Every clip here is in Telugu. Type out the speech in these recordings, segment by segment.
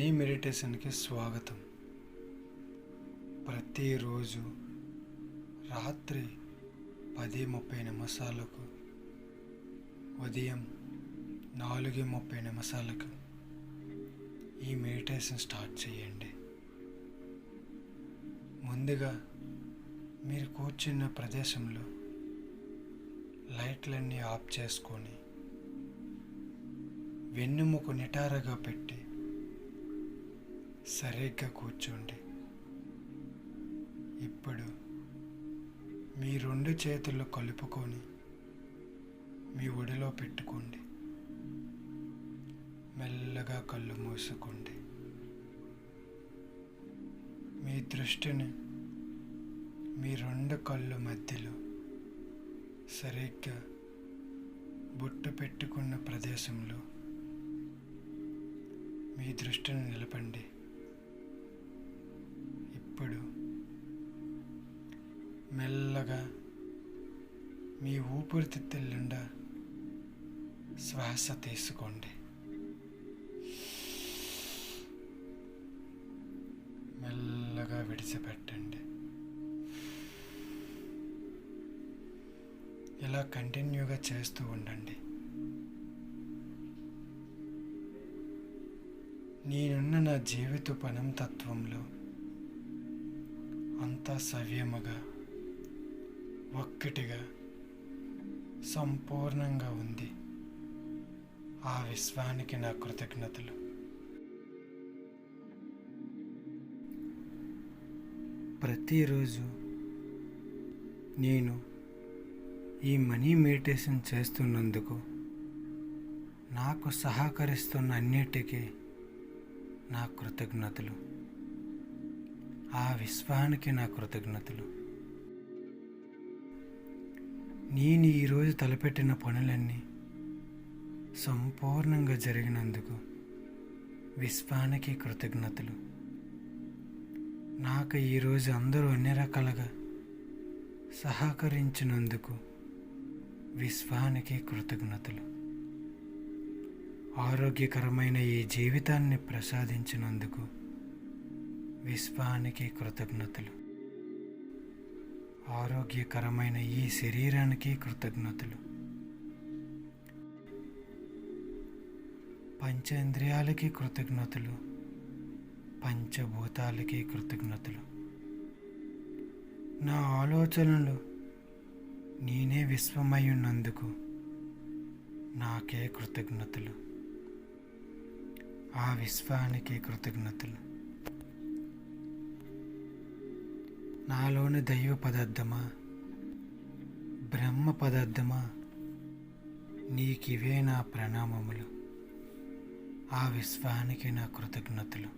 మనీ మెడిటేషన్కి స్వాగతం. ప్రతిరోజు రాత్రి పది ముప్పై నిమిషాలకు ఉదయం నాలుగు ముప్పై నిమిషాలకు ఈ మెడిటేషన్ స్టార్ట్ చేయండి. ముందుగా మీరు కూర్చున్న ప్రదేశంలో లైట్లన్నీ ఆఫ్ చేసుకొని వెన్నుముకు నిటారుగా పెట్టి సరిగ్గా కూర్చోండి. ఇప్పుడు మీ రెండు చేతులు కలుపుకొని మీ ఒడిలో పెట్టుకోండి. మెల్లగా కళ్ళు మూసుకోండి. మీ దృష్టిని మీ రెండు కళ్ళు మధ్యలో సరిగ్గా బొట్టు పెట్టుకున్న ప్రదేశంలో మీ దృష్టిని నిలపండి. ఇప్పుడు మెల్లగా మీ ఊపిరితిత్తులుండా శ్వాస తీసుకోండి. మెల్లగా విడిచిపెట్టండి. ఇలా కంటిన్యూగా చేస్తూ ఉండండి. నేనున్న నా జీవిత పనం తత్వంలో అంతా సవ్యముగా ఒక్కటిగా సంపూర్ణంగా ఉంది. ఆ విశ్వానికి నా కృతజ్ఞతలు. ప్రతిరోజు నేను ఈ మనీ మెడిటేషన్ చేస్తున్నందుకు నాకు సహకరిస్తున్న అన్నిటికీ నా కృతజ్ఞతలు. ఆ విశ్వానికి నా కృతజ్ఞతలు. నేను ఈరోజు తలపెట్టిన పనులన్నీ సంపూర్ణంగా జరిగినందుకు విశ్వానికి కృతజ్ఞతలు. నాకు ఈరోజు అందరూ అన్ని రకాలుగా సహకరించినందుకు విశ్వానికి కృతజ్ఞతలు. ఆరోగ్యకరమైన ఈ జీవితాన్ని ప్రసాదించినందుకు విశ్వానికి కృతజ్ఞతలు. ఆరోగ్యకరమైన ఈ శరీరానికి కృతజ్ఞతలు. పంచేంద్రియాలకి కృతజ్ఞతలు. పంచభూతాలకి కృతజ్ఞతలు. నా ఆలోచనలు నేనే విశ్వమై ఉన్నందుకు నాకే కృతజ్ఞతలు. ఆ విశ్వానికి కృతజ్ఞతలు. నాలోని దైవ పదార్థమా? బ్రహ్మ పదార్థమా? నీకివే నా ప్రణామములు. ఆ విశ్వానికి నా కృతజ్ఞతలు.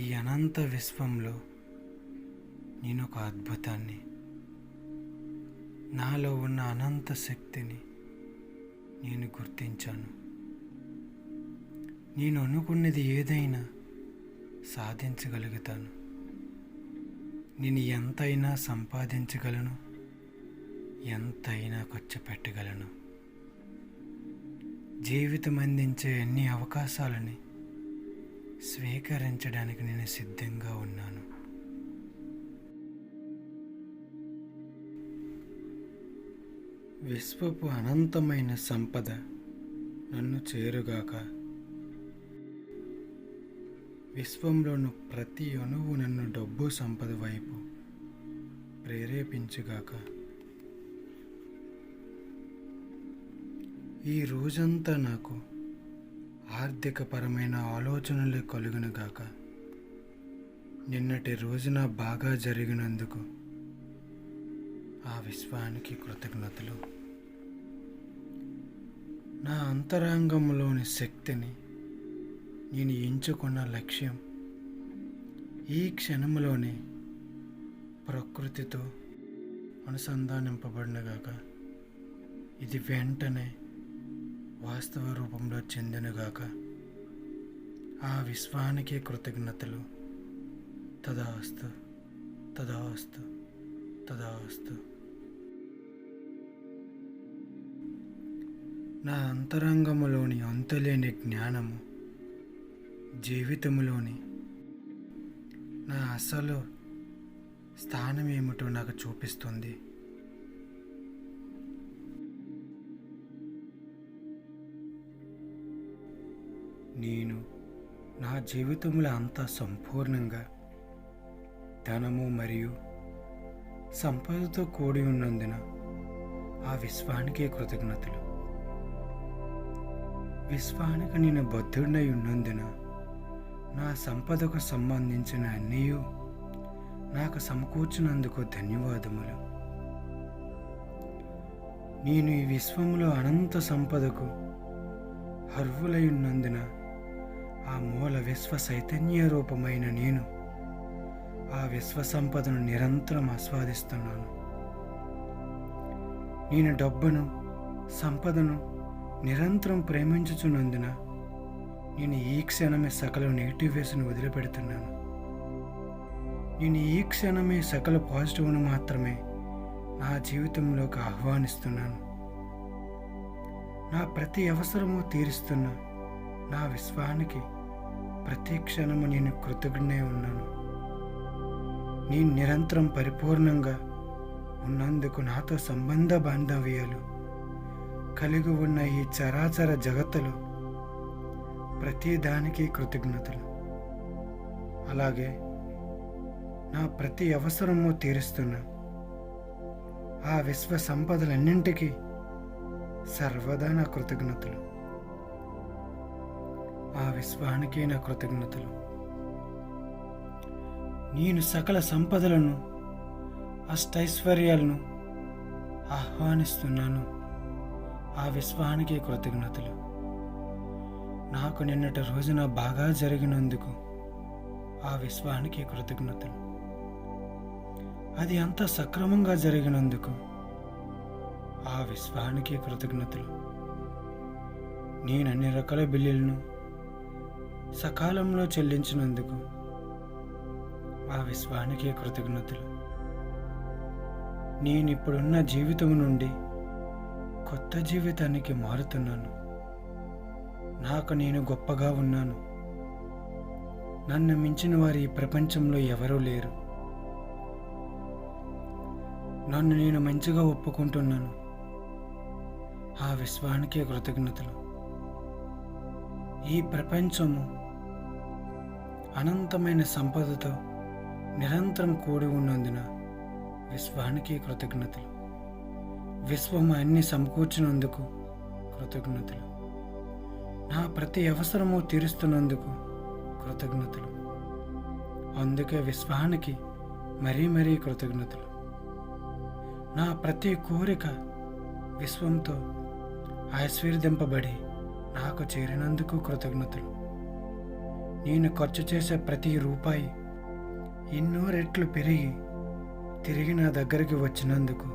ఈ అనంత విశ్వంలో నేను ఒక అద్భుతాన్ని నాలో ఉన్న అనంత శక్తిని నేను గుర్తించాను. నేను అనుకున్నది ఏదైనా సాధించగలుగుతాను. నేను ఎంతైనా సంపాదించగలను ఎంతైనా ఖర్చు పెట్టగలను. జీవితం అందించే అన్ని అవకాశాలని స్వీకరించడానికి నేను సిద్ధంగా ఉన్నాను. విశ్వపు అనంతమైన సంపద నన్ను చేరుగాక విశ్వంలోని ప్రతి అణువు నన్ను డబ్బు సంపద వైపు ప్రేరేపించుగాక. ఈ రోజంతా నాకు ఆర్థికపరమైన ఆలోచనలు కలుగునుగాక. నిన్నటి రోజున బాగా జరిగినందుకు ఆ విశ్వానికి కృతజ్ఞతలు. నా అంతరంగంలోని శక్తిని నేను ఎంచుకున్న లక్ష్యం ఈ క్షణంలోనే ప్రకృతితో అనుసంధానింపబడినగాక ఇది వెంటనే వాస్తవ రూపంలో చెందినగాక ఆ విశ్వానికి కృతజ్ఞతలు. తదాస్తు తదాస్తు తదాస్తు. నా అంతరంగములోని అంతులేని జ్ఞానము జీవితంలోని నా అసలు స్థానం ఏమిటో నాకు చూపిస్తుంది. నేను నా జీవితంలో అంతా సంపూర్ణంగా ధనము మరియు సంపదతో కూడి ఉన్నందున ఆ విశ్వానికే కృతజ్ఞతలు. విశ్వానికి నేను బద్ధుడినై ఉన్నందున నా సంపదకు సంబంధించిన అన్నీ నాకు సమకూర్చినందుకు ధన్యవాదములు. నేను ఈ విశ్వంలో అనంత సంపదకు అర్హులై ఆ మూల విశ్వ చైతన్య రూపమైన నేను ఆ విశ్వ సంపదను నిరంతరం ఆస్వాదిస్తున్నాను. నేను డబ్బును సంపదను నిరంతరం ప్రేమించుచున్నందున నేను ఈ క్షణమే సకల నెగిటివ్స్ను వదిలిపెడుతున్నాను. నేను ఈ క్షణమే సకల పాజిటివ్ను మాత్రమే నా జీవితంలోకి ఆహ్వానిస్తున్నాను. నా ప్రతి అవసరము తీరుస్తున్న నా విశ్వానికి ప్రతి క్షణము నేను కృతజ్ఞే ఉన్నాను. నేను నిరంతరం పరిపూర్ణంగా ఉన్నందుకు నాతో సంబంధ బాంధవ్యాలు కలిగి ఉన్న ఈ చరాచర జగత్తులో ప్రతి దానికి కృతజ్ఞతలు. అలాగే నా ప్రతి అవసరము తీరుస్తున్న. ఆ విశ్వ సంపదలన్నింటికీ సర్వదా నా కృతజ్ఞతలు. ఆ విశ్వానికి నా కృతజ్ఞతలు. నేను సకల సంపదలను అష్టైశ్వర్యాలను ఆహ్వానిస్తున్నాను. ఆ విశ్వానికి కృతజ్ఞతలు. నాకు నిన్నటి రోజున బాగా జరిగినందుకు ఆ విశ్వానికి కృతజ్ఞతలు. అది అంత సక్రమంగా జరిగినందుకు ఆ విశ్వానికి కృతజ్ఞతలు. నేను అన్ని రకాల బిల్లులను సకాలంలో చెల్లించినందుకు ఆ విశ్వానికి కృతజ్ఞతలు. నేను ఇప్పుడున్న జీవితం నుండి కొత్త జీవితానికి మారుతున్నాను. నాకు నేను గొప్పగా ఉన్నాను. నన్ను మించిన వారు ఈ ప్రపంచంలో ఎవరూ లేరు. నన్ను నేను మంచిగా ఒప్పుకుంటున్నాను. ఆ విశ్వానికే కృతజ్ఞతలు. ఈ ప్రపంచము అనంతమైన సంపదతో నిరంతరం కూడి ఉన్నందున విశ్వానికి కృతజ్ఞతలు. విశ్వము అన్ని సమకూర్చినందుకు కృతజ్ఞతలు. నా ప్రతి అవసరము తీరుస్తున్నందుకు కృతజ్ఞతలు. అందుకే విశ్వానికి మరీ మరీ కృతజ్ఞతలు. నా ప్రతి కోరిక విశ్వంతో ఆశీర్దింపబడి నాకు చేరినందుకు కృతజ్ఞతలు. నేను ఖర్చు చేసే ప్రతి రూపాయి ఎన్నో రెట్లు పెరిగి తిరిగి నా దగ్గరికి వచ్చినందుకు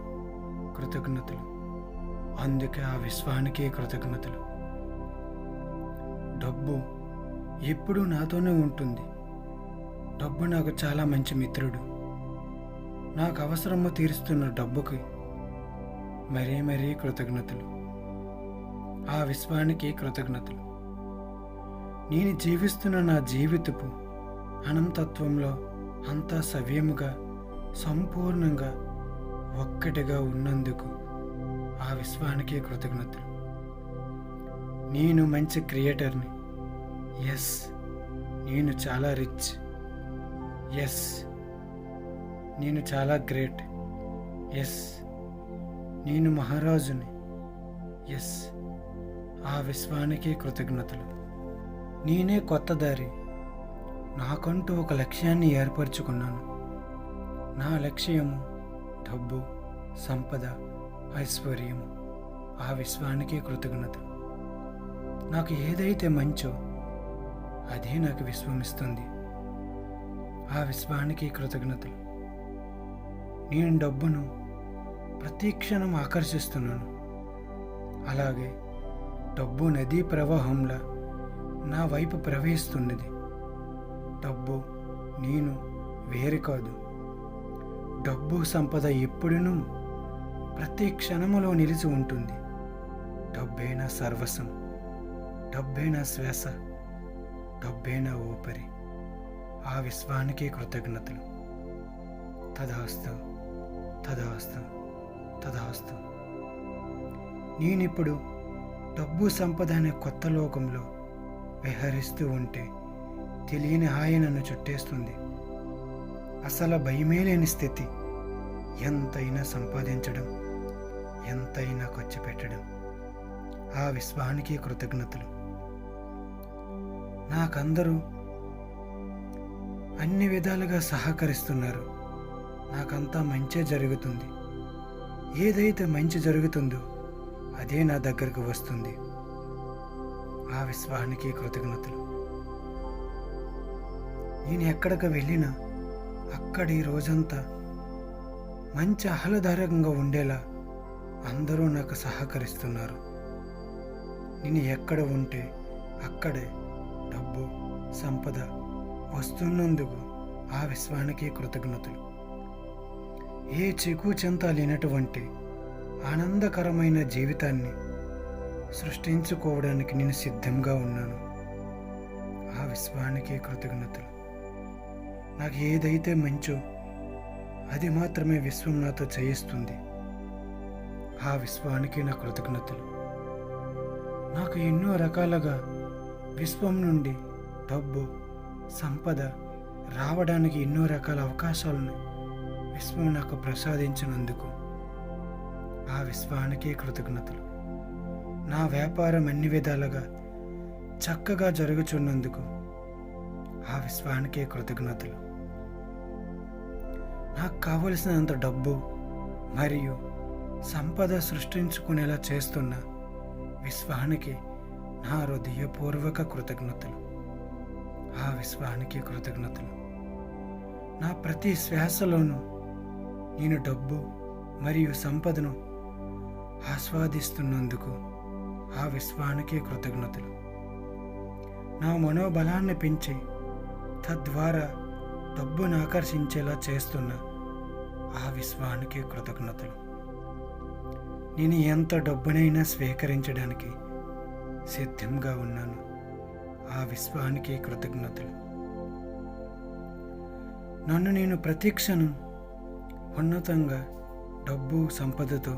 కృతజ్ఞతలు. అందుకే ఆ విశ్వానికి కృతజ్ఞతలు. డబ్బు ఎప్పుడూ నాతోనే ఉంటుంది. డబ్బు నాకు చాలా మంచి మిత్రుడు. నాకు అవసరము తీరుస్తున్న డబ్బుకి మరీ మరీ కృతజ్ఞతలు. ఆ విశ్వానికి కృతజ్ఞతలు. నేను జీవిస్తున్న నా జీవితపు అనంతత్వంలో అంతా సవ్యముగా సంపూర్ణంగా ఒక్కటిగా ఉన్నందుకు ఆ విశ్వానికి కృతజ్ఞతలు. నేను మంచి క్రియేటర్ని. ఎస్ నేను చాలా రిచ్ ఎస్ నేను చాలా గ్రేట్ ఎస్ నేను మహారాజుని. ఎస్ ఆ విశ్వానికి కృతజ్ఞతలు. నేనే కొత్త దారి. నాకంటూ ఒక లక్ష్యాన్ని ఏర్పరచుకున్నాను. నా లక్ష్యము డబ్బు సంపద ఐశ్వర్యము. ఆ విశ్వానికి కృతజ్ఞతలు. నాకు ఏదైతే మంచో అదే నాకు విశ్వమిస్తుంది. ఆ విశ్వానికి కృతజ్ఞతలు. నేను డబ్బును ప్రతి క్షణం ఆకర్షిస్తున్నాను. అలాగే డబ్బు నదీ ప్రవాహంలా నా వైపు ప్రవహిస్తున్నది డబ్బు నేను వేరు కాదు. డబ్బు సంపద ఎప్పుడునూ ప్రతి క్షణములో నిలిచి ఉంటుంది. డబ్బే నా సర్వస్వం? డబ్బే నా శ్వాస డబ్బే నా ఊపిరి. ఆ విశ్వానికి కృతజ్ఞతలు. తదాస్తు తదాస్తు తదాస్తు. నేనిప్పుడు డబ్బు సంపద అనే కొత్త లోకంలో విహరిస్తూ ఉంటే తెలియని హాయి నన్ను చుట్టేస్తుంది. అసలు భయమే లేని స్థితి. ఎంతైనా సంపాదించడం ఎంతైనా ఖర్చు పెట్టడం. ఆ విశ్వానికి కృతజ్ఞతలు. నాకందరూ అన్ని విధాలుగా సహకరిస్తున్నారు. నాకంతా మంచే జరుగుతుంది. ఏదైతే మంచి జరుగుతుందో అదే నా దగ్గరకు వస్తుంది. ఆ విశ్వానికి కృతజ్ఞతలు. నేను ఎక్కడికి వెళ్ళినా అక్కడి రోజంతా మంచి ఆహ్లాదకరంగా ఉండేలా అందరూ నాకు సహకరిస్తున్నారు. నేను ఎక్కడ ఉంటే అక్కడే డబ్బు సంపద వస్తున్నందుకు ఆ విశ్వానికి కృతజ్ఞతలు. ఏ చెకు చెంత లేనటువంటి ఆనందకరమైన జీవితాన్ని సృష్టించుకోవడానికి నేను సిద్ధంగా ఉన్నాను. ఆ విశ్వానికి కృతజ్ఞతలు. నాకు ఏదైతే మంచో అది మాత్రమే విశ్వం నాతో చేయిస్తుంది. ఆ విశ్వానికి నా కృతజ్ఞతలు. నాకు ఎన్నో రకాలుగా విశ్వం నుండి డబ్బు సంపద రావడానికి ఎన్నో రకాల అవకాశాలను విశ్వం నాకు ప్రసాదించినందుకు ఆ విశ్వానికే కృతజ్ఞతలు. నా వ్యాపారం అన్ని విధాలుగా చక్కగా జరుగుచున్నందుకు ఆ విశ్వానికి కృతజ్ఞతలు. నాకు కావలసినంత డబ్బు మరియు సంపద సృష్టించుకునేలా చేస్తున్న విశ్వానికి నా హృదయపూర్వక కృతజ్ఞతలు. ఆ విశ్వానికి కృతజ్ఞతలు. నా ప్రతి శ్వాసలోనూ నేను డబ్బు మరియు సంపదను ఆస్వాదిస్తున్నందుకు ఆ విశ్వానికి కృతజ్ఞతలు. నా మనోబలాన్ని పెంచి తద్వారా డబ్బును ఆకర్షించేలా చేస్తున్న ఆ విశ్వానికి కృతజ్ఞతలు. నేను ఎంత డబ్బునైనా స్వీకరించడానికి సిద్ధంగా ఉన్నాను. ఆ విశ్వానికి కృతజ్ఞతలు. నన్ను నేను ప్రతిక్షణం ఉన్నతంగా డబ్బు సంపదతో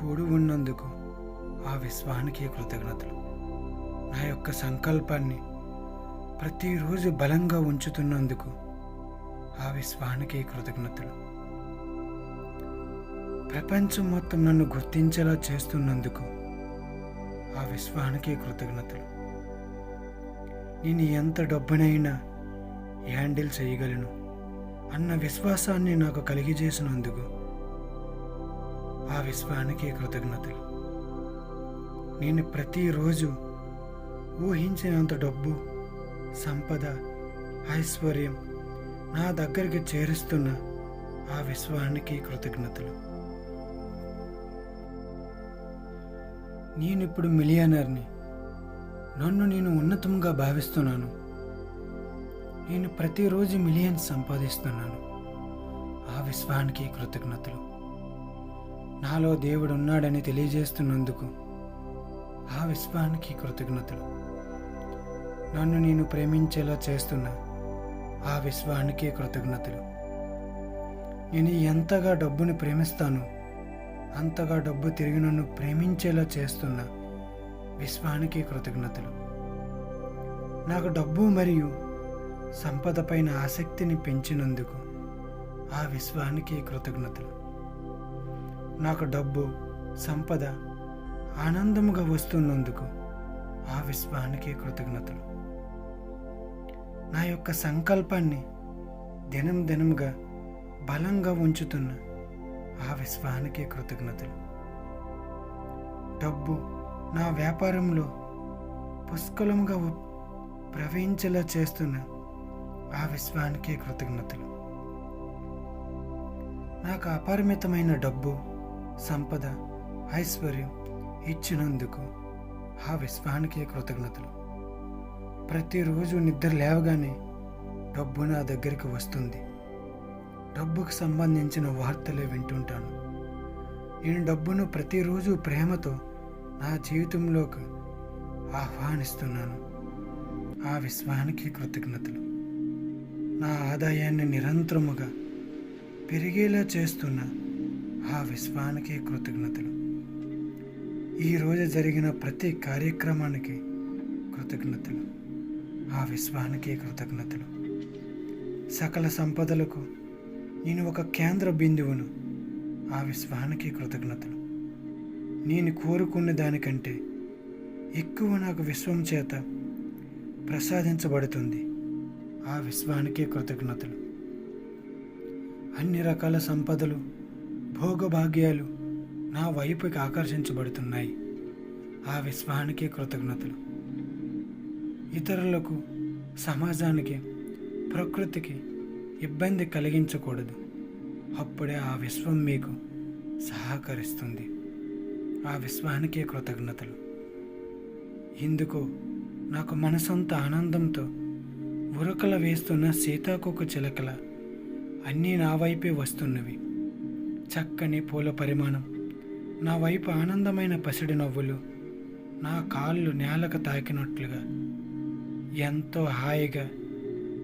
కూడి ఉన్నందుకు ఆ విశ్వానికి కృతజ్ఞతలు. నా యొక్క సంకల్పాన్ని ప్రతిరోజు బలంగా ఉంచుతున్నందుకు ఆ విశ్వానికి కృతజ్ఞతలు. ప్రపంచం మొత్తం నన్ను గుర్తించేలా చేస్తున్నందుకు ఆ విశ్వానికి కృతజ్ఞతలు. నేను ఎంత డబ్బునైనా హ్యాండిల్ చేయగలను అన్న విశ్వాసాన్ని నాకు కలిగజేసినందుకు ఆ విశ్వానికి కృతజ్ఞతలు. నేను ప్రతిరోజు ఊహించినంత డబ్బు సంపద ఐశ్వర్యం నా దగ్గరికి చేరుస్తున్న ఆ విశ్వానికి కృతజ్ఞతలు. నేను ఇప్పుడు మిలియనర్ని. నన్ను నేను ఉన్నతంగా భావిస్తున్నాను. నేను ప్రతిరోజు మిలియన్స్ సంపాదిస్తున్నాను. ఆ విశ్వానికి కృతజ్ఞతలు. నాలో దేవుడు ఉన్నాడని తెలియజేస్తున్నందుకు ఆ విశ్వానికి కృతజ్ఞతలు. నన్ను నేను ప్రేమించేలా చేస్తున్న ఆ విశ్వానికి కృతజ్ఞతలు. నేను ఎంతగా డబ్బుని ప్రేమిస్తానో అంతగా డబ్బు తిరిగి నన్ను ప్రేమించేలా చేస్తున్న విశ్వానికి కృతజ్ఞతలు. నాకు డబ్బు మరియు సంపద పైన ఆసక్తిని పెంచినందుకు ఆ విశ్వానికి కృతజ్ఞతలు. నాకు డబ్బు సంపద ఆనందముగా వస్తున్నందుకు ఆ విశ్వానికి కృతజ్ఞతలు. నా యొక్క సంకల్పాన్ని దినం దినంగా బలంగా ఉంచుతున్న ఆ విశ్వానికి కృతజ్ఞతలు. డబ్బు నా వ్యాపారంలో పుష్కలంగా ప్రవహించేలా చేస్తున్న ఆ విశ్వానికి కృతజ్ఞతలు. నాకు అపరిమితమైన డబ్బు సంపద ఐశ్వర్యం ఇచ్చినందుకు ఆ విశ్వానికి కృతజ్ఞతలు. ప్రతిరోజు నిద్ర లేవగానే డబ్బు నా దగ్గరికి వస్తుంది. డబ్బుకు సంబంధించిన వార్తలే వింటుంటాను. నేను డబ్బును ప్రతిరోజు ప్రేమతో నా జీవితంలోకి ఆహ్వానిస్తున్నాను. ఆ విశ్వానికి కృతజ్ఞతలు. నా ఆదాయాన్ని నిరంతరముగా పెరిగేలా చేస్తున్న ఆ విశ్వానికి కృతజ్ఞతలు. ఈరోజు జరిగిన ప్రతి కార్యక్రమానికి కృతజ్ఞతలు. ఆ విశ్వానికి కృతజ్ఞతలు. సకల సంపదలకు నేను ఒక కేంద్ర బిందువును ఆ విశ్వానికి కృతజ్ఞతలు నేను కోరుకున్న దానికంటే ఎక్కువ నాకు విశ్వం చేత ప్రసాదించబడుతుంది ఆ విశ్వానికి కృతజ్ఞతలు. అన్ని రకాల సంపదలు భోగభాగ్యాలు నా వైపుకి ఆకర్షించబడుతున్నాయి ఆ విశ్వానికి కృతజ్ఞతలు. ఇతరులకు సమాజానికి ప్రకృతికి ఇబ్బంది కలిగించకూడదు. అప్పుడే ఆ విశ్వం మీకు సహకరిస్తుంది. ఆ విశ్వానికే కృతజ్ఞతలు. ఇందుకు నాకు మనసంత ఆనందంతో ఉరకల వేస్తున్న సీతాకోక చిలకల అన్నీ నా వైపే వస్తున్నవి. చక్కని పూల పరిమాణం నా వైపు ఆనందమైన పసిడి నవ్వులు నా కాళ్ళు నేలకు తాకినట్లుగా ఎంతో హాయిగా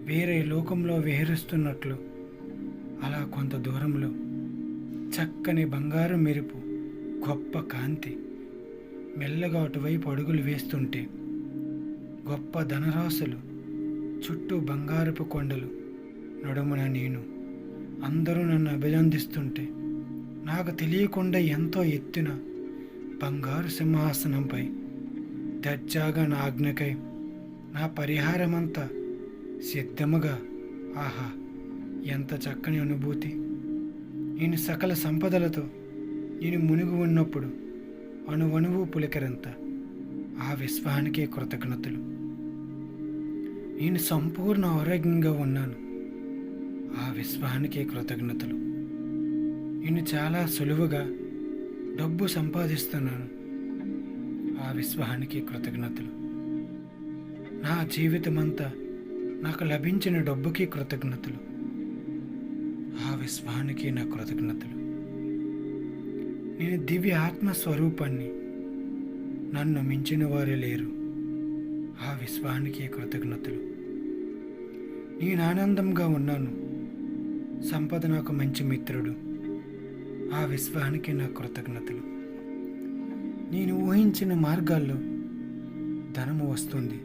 వేరే లోకంలో విహరిస్తున్నట్లు. అలా కొంత దూరంలో చక్కని బంగారు మెరుపు గొప్ప కాంతి మెల్లగా అటువైపు అడుగులు వేస్తుంటే గొప్ప ధనరాశులు చుట్టూ బంగారపు కొండలు నడుమున నేను అందరూ నన్ను అభినందిస్తుంటే నాకు తెలియకుండా ఎంతో ఎత్తున బంగారు సింహాసనంపై దర్జాగా నా ఆజ్ఞకై నా పరిహారమంతా సిద్ధముగా. ఆహా ఎంత చక్కని అనుభూతి. నేను సకల సంపదలతో నేను మునిగి ఉన్నప్పుడు అణువణువు పులికరంత ఆ విశ్వానికే కృతజ్ఞతలు. నేను సంపూర్ణ ఆరోగ్యంగా ఉన్నాను. ఆ విశ్వానికే కృతజ్ఞతలు. నేను చాలా సులువుగా డబ్బు సంపాదిస్తున్నాను. ఆ విశ్వానికి కృతజ్ఞతలు. నా జీవితమంతా నాకు లభించిన డబ్బుకి కృతజ్ఞతలు. ఆ విశ్వానికి నా కృతజ్ఞతలు. నేను దివ్య ఆత్మ స్వరూపాన్ని నన్ను మించిన వారే లేరు. ఆ విశ్వానికి కృతజ్ఞతలు. నేను ఆనందంగా ఉన్నాను. సంపద నాకు మంచి మిత్రుడు. ఆ విశ్వానికి నా కృతజ్ఞతలు. నేను ఊహించిన మార్గాల్లో ధనము వస్తుంది.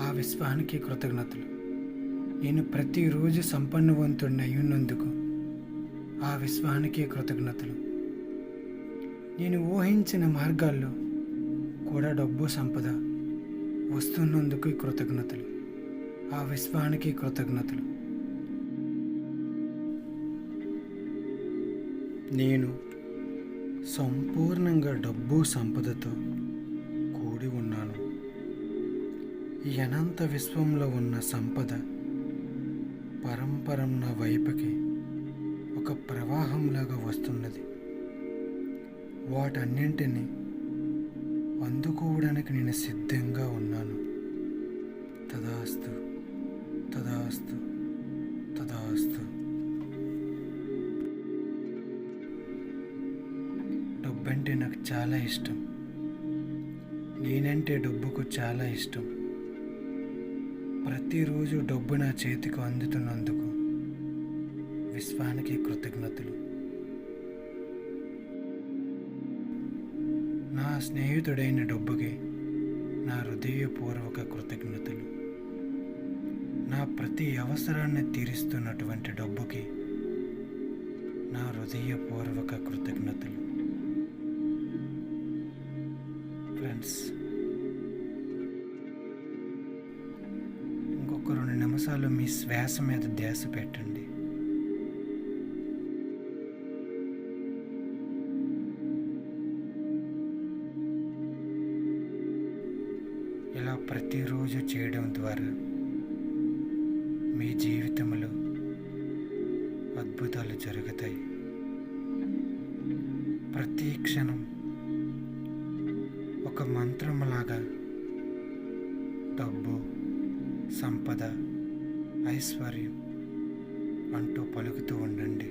ఆ విశ్వానికి కృతజ్ఞతలు. నేను ప్రతిరోజు సంపన్నవంతుడిని అయ్యున్నందుకు ఆ విశ్వానికి కృతజ్ఞతలు. నేను ఊహించిన మార్గాల్లో కూడా డబ్బు సంపద వస్తున్నందుకు కృతజ్ఞతలు. ఆ విశ్వానికి కృతజ్ఞతలు. నేను సంపూర్ణంగా డబ్బు సంపదతో ఈ అనంత విశ్వంలో ఉన్న సంపద పరంపరం నా వైపుకి ఒక ప్రవాహంలాగా వస్తున్నది. వాటన్నింటినీ అందుకోవడానికి నేను సిద్ధంగా ఉన్నాను. తదాస్తు తదాస్తు తదాస్తు. డబ్బంటే నాకు చాలా ఇష్టం. నేనంటే డబ్బుకు చాలా ఇష్టం. ప్రతిరోజు డబ్బు నా చేతికి అందుతున్నందుకు విశ్వానికి కృతజ్ఞతలు. నా స్నేహితుడైన డబ్బుకి నా హృదయపూర్వక కృతజ్ఞతలు. నా ప్రతి అవసరాన్ని తీరుస్తున్నటువంటి డబ్బుకి నా హృదయపూర్వక కృతజ్ఞతలు. నిమిషాలు మీ శ్వాస మీద ధ్యాస పెట్టండి. ఇలా ప్రతిరోజు చేయడం ద్వారా మీ జీవితంలో అద్భుతాలు జరుగుతాయి. ప్రతి క్షణం ఒక మంత్రంలాగా డబ్బు సంపద ఐశ్వర్యం అంటూ పలుకుతూ ఉండండి.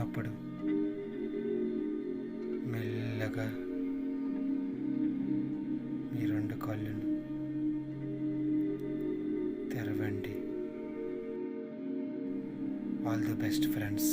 సిద్ధమైనప్పుడు మెల్లగా మీ రెండు కళ్ళను తెరవండి. All the best friends